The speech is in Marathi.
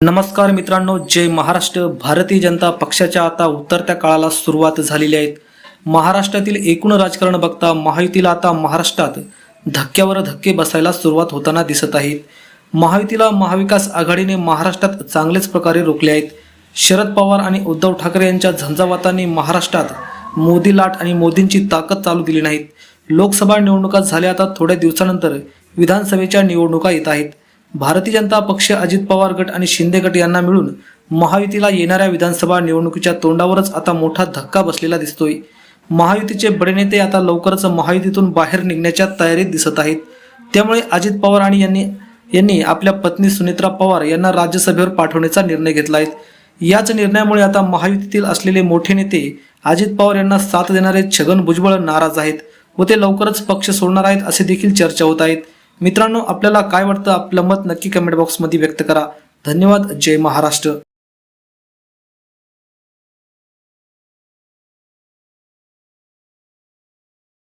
नमस्कार मित्रांनो जय महाराष्ट्र. भारतीय जनता पक्षाच्या आता उतरत्या काळाला सुरुवात झालेली आहे. महाराष्ट्रातील एकूण राजकारण बघता महायुतीला आता महाराष्ट्रात धक्क्यावर धक्के बसायला सुरुवात होताना दिसत आहे. महायुतीला महाविकास आघाडीने महाराष्ट्रात चांगलेच प्रकारे रोखले आहेत. शरद पवार आणि उद्धव ठाकरे यांच्या झंझावातांनी महाराष्ट्रात मोदी लाट आणि मोदींची ताकद चालू दिली नाहीत. लोकसभा निवडणुका झाल्या आता थोड्या दिवसानंतर विधानसभेच्या निवडणुका येत आहेत. भारतीय जनता पक्ष अजित पवार गट आणि शिंदे गट यांना मिळून महायुतीला येणाऱ्या विधानसभा निवडणुकीच्या तोंडावरच आता मोठा धक्का बसलेला दिसतोय. महायुतीचे बडे नेते आता लवकरच महायुतीतून बाहेर निघण्याच्या तयारीत दिसत आहेत. त्यामुळे अजित पवार आणि यांनी यांनी आपल्या पत्नी सुनेत्रा पवार यांना राज्यसभेवर पाठवण्याचा निर्णय घेतला आहे याच निर्णयामुळे आता महायुतीतील असलेले मोठे नेते अजित पवार यांना साथ देणारे छगन भुजबळ नाराज आहेत व ते लवकरच पक्ष सोडणार आहेत असे देखील चर्चा होत आहेत. मित्रांनो आपल्याला काय वाटतं? आपलं मत नक्की कमेंट बॉक्समध्ये व्यक्त करा. धन्यवाद. जय महाराष्ट्र.